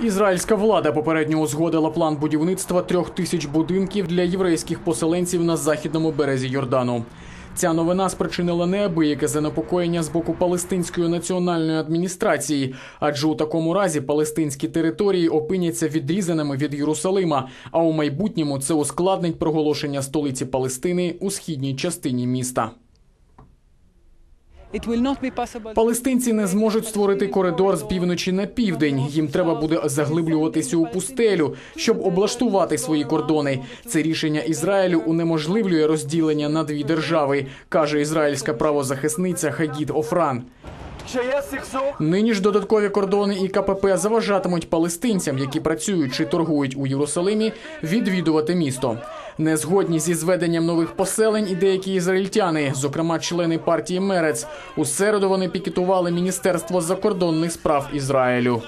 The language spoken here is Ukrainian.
Ізраїльська влада попередньо узгодила план будівництва трьох тисяч будинків для єврейських поселенців на західному березі Йордану. Ця новина спричинила неабияке занепокоєння з боку палестинської національної адміністрації, адже у такому разі палестинські території опиняться відрізаними від Єрусалима. А у майбутньому це ускладнить проголошення столиці Палестини у східній частині міста. Палестинці не зможуть створити коридор з півночі на південь. Їм треба буде заглиблюватися у пустелю, щоб облаштувати свої кордони. Це рішення Ізраїлю унеможливлює розділення на дві держави, каже ізраїльська правозахисниця Хагід Офран. Нині ж додаткові кордони і КПП заважатимуть палестинцям, які працюють чи торгують у Єрусалимі, відвідувати місто не згодні зі зведенням нових поселень і деякі ізраїльтяни, зокрема члени партії Мерець. У середу вони пікетували міністерство закордонних справ Ізраїлю.